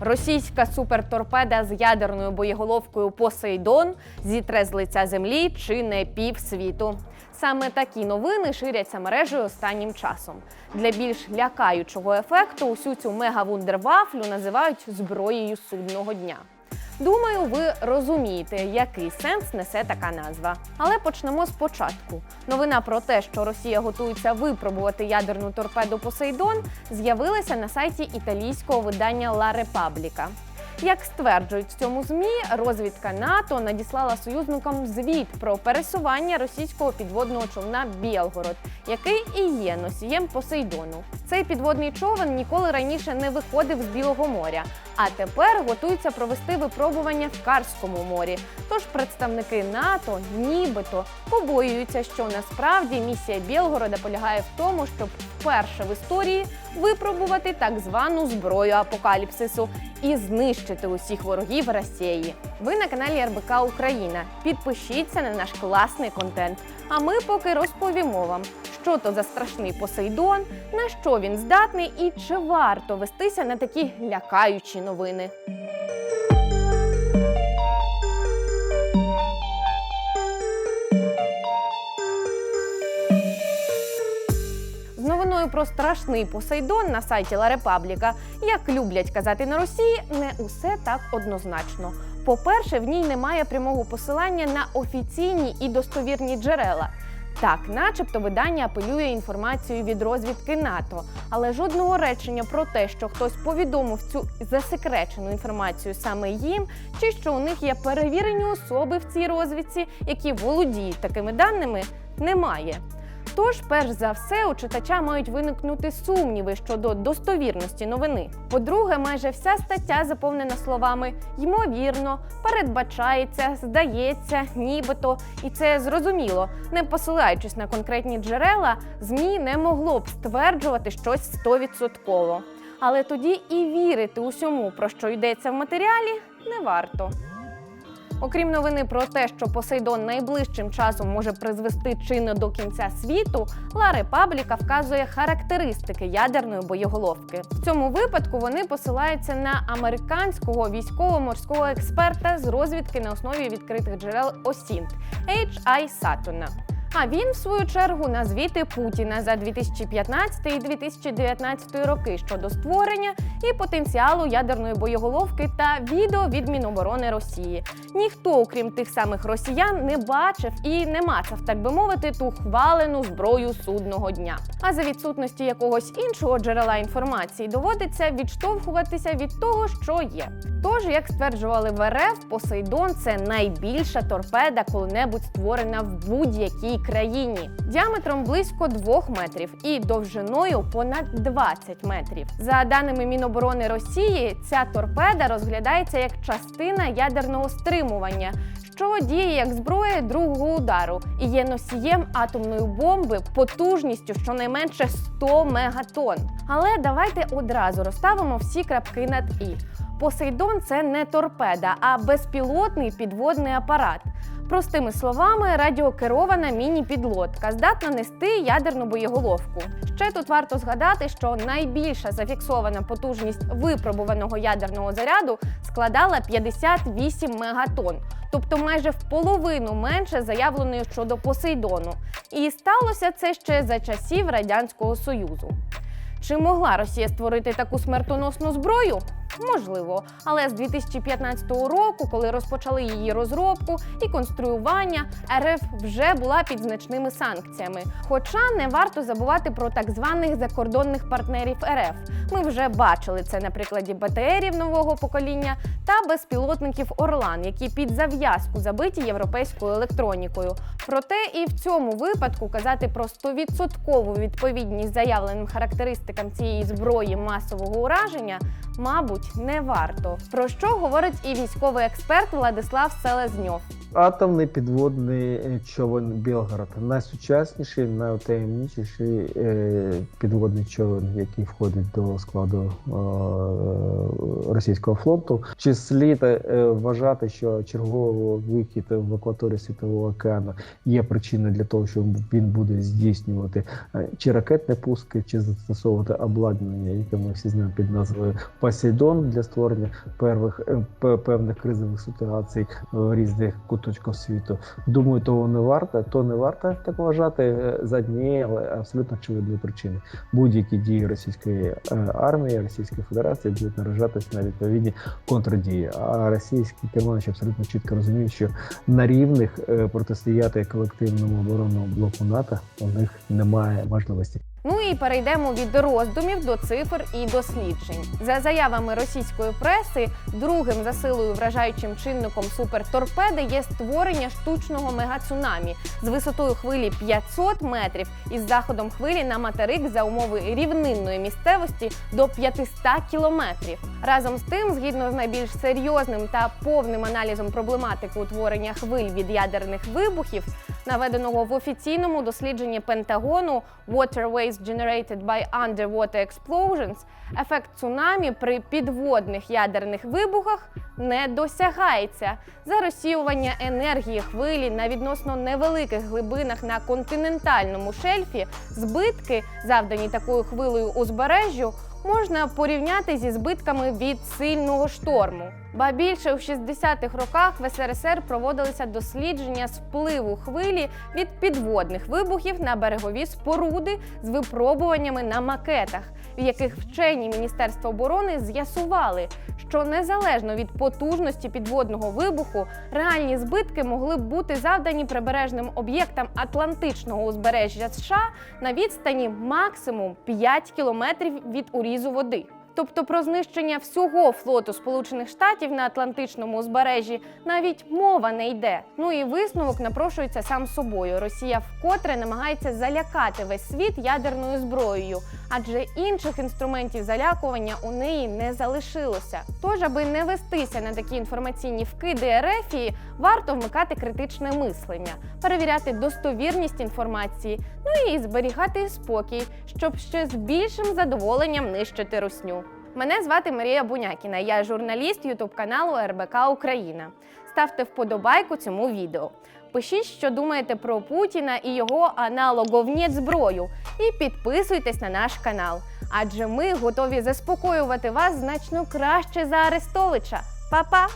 Російська суперторпеда з ядерною боєголовкою Посейдон зітре з лиця землі чи не пів світу. Саме такі новини ширяться мережею останнім часом. Для більш лякаючого ефекту усю цю мегавундервафлю називають зброєю судного дня. Думаю, ви розумієте, який сенс несе така назва. Але почнемо спочатку. Новина про те, що Росія готується випробувати ядерну торпеду Посейдон, з'явилася на сайті італійського видання La Repubblica. Як стверджують в цьому змі, розвідка НАТО надіслала союзникам звіт про пересування російського підводного човна Білгород, який і є носієм Посейдону. Цей підводний човен ніколи раніше не виходив з Білого моря, а тепер готується провести випробування в Карському морі. Тож представники НАТО нібито побоюються, що насправді місія Білгорода полягає в тому, щоб вперше в історії випробувати так звану зброю апокаліпсису і знищити усіх ворогів Росії. Ви на каналі РБК Україна. Підпишіться на наш класний контент. А ми поки розповімо вам, що то за страшний Посейдон, на що він здатний і чи варто вестися на такі лякаючі новини. З про страшний Посейдон на сайті Ла Репабліка, як люблять казати на Росії, не усе так однозначно. По-перше, в ній немає прямого посилання на офіційні і достовірні джерела. Так, начебто, видання апелює інформацією від розвідки НАТО, але жодного речення про те, що хтось повідомив цю засекречену інформацію саме їм, чи що у них є перевірені особи в цій розвідці, які володіють такими даними, немає. Тож, перш за все, у читача мають виникнути сумніви щодо достовірності новини. По-друге, майже вся стаття заповнена словами ймовірно, передбачається, здається, нібито, і це зрозуміло. Не посилаючись на конкретні джерела, змі не могло б стверджувати щось стовідсотково. Але тоді і вірити усьому, про що йдеться в матеріалі, не варто. Окрім новини про те, що Посейдон найближчим часом може призвести чи не до кінця світу, Ла Репабліка вказує характеристики ядерної боєголовки. В цьому випадку вони посилаються на американського військово-морського експерта з розвідки на основі відкритих джерел ОСІНТ H.I. Сатуна. А він, в свою чергу, на звіти Путіна за 2015 і 2019 роки щодо створення і потенціалу ядерної боєголовки та відео від Міноборони Росії. Ніхто, окрім тих самих росіян, не бачив і не мацав, так би мовити, ту хвалену зброю судного дня. А за відсутності якогось іншого джерела інформації доводиться відштовхуватися від того, що є. Тож, як стверджували в РФ, Посейдон це найбільша торпеда, коли-небудь створена в будь-якій країні, діаметром близько 2 метрів і довжиною понад 20 метрів. За даними Міноборони Росії, ця торпеда розглядається як частина ядерного стримування. Що діє як зброя другого удару і є носієм атомної бомби потужністю щонайменше 100 мегатон. Але давайте одразу розставимо всі крапки над і. Посейдон це не торпеда, а безпілотний підводний апарат. Простими словами, радіокерована міні-підлодка здатна нести ядерну боєголовку. Ще тут варто згадати, що найбільша зафіксована потужність випробуваного ядерного заряду складала 58 мегатон, тобто майже в половину менше заявленої щодо Посейдону. І сталося це ще за часів Радянського Союзу. Чи могла Росія створити таку смертоносну зброю? Можливо, але з 2015 року, коли розпочали її розробку і конструювання, РФ вже була під значними санкціями. Хоча не варто забувати про так званих закордонних партнерів РФ. Ми вже бачили це на прикладі БТРів нового покоління та безпілотників Орлан, які під зав'язку забиті європейською електронікою. Проте і в цьому випадку казати про 100% відповідність заявленим характеристикам цієї зброї масового ураження, мабуть, не варто. Про що говорить і військовий експерт Владислав Селезньов. Атомний підводний е, човен Білгород найсучасніший, найтаємничіший е, підводний човен, який входить до складу е, російського флоту. Чи слід вважати, що черговий вихід в акваторію Світового океану є причиною для того, що він буде здійснювати чи ракетні пуски, чи застосовувати обладнання, яке ми всі знаємо під назвою Посейдон для створення первих е, певних кризових ситуацій в різних куточках світу. Думаю, того не варто. То не варто так вважати е, за однієї, але абсолютно очевидної причини. Будь-які дії російської е, армії, Російської Федерації будуть наражатися на відповідні контрдії. А російські керманичі абсолютно чітко розуміють, що на рівних е, протистояти колективному оборонному блоку НАТО у них немає можливості. Ну і перейдемо від роздумів до цифр і досліджень. За заявами російської преси, другим за силою вражаючим чинником суперторпеди є створення штучного мегацунамі з висотою хвилі 500 метрів із заходом хвилі на материк за умови рівнинної місцевості до 500 кілометрів. Разом з тим, згідно з найбільш серйозним та повним аналізом проблематики утворення хвиль від ядерних вибухів, наведеного в офіційному дослідженні Пентагону Waterways Generated by Underwater Explosions, ефект цунамі при підводних ядерних вибухах не досягається. За розсіювання енергії хвилі на відносно невеликих глибинах на континентальному шельфі збитки, завдані такою хвилею узбережжю, можна порівняти зі збитками від сильного шторму. Ба більше у 60-х роках в СРСР проводилися дослідження впливу хвилі від підводних вибухів на берегові споруди з випробуваннями на макетах, в яких вчені Міністерства оборони з'ясували, що незалежно від потужності підводного вибуху, реальні збитки могли б бути завдані прибережним об'єктам Атлантичного узбережжя США на відстані максимум 5 кілометрів від урізу води. Тобто про знищення всього флоту Сполучених Штатів на Атлантичному узбережжі навіть мова не йде. Ну і висновок напрошується сам собою. Росія вкотре намагається залякати весь світ ядерною зброєю, адже інших інструментів залякування у неї не залишилося. Тож, аби не вестися на такі інформаційні вкиди РФ, варто вмикати критичне мислення, перевіряти достовірність інформації, ну і зберігати спокій, щоб ще з більшим задоволенням нищити русню. Мене звати Марія Бунякіна. Я журналіст Ютуб каналу РБК Україна. Ставте вподобайку цьому відео. Пишіть, що думаєте про Путіна і його аналоговні зброю, і підписуйтесь на наш канал. Адже ми готові заспокоювати вас значно краще за Арестовича. Па-па!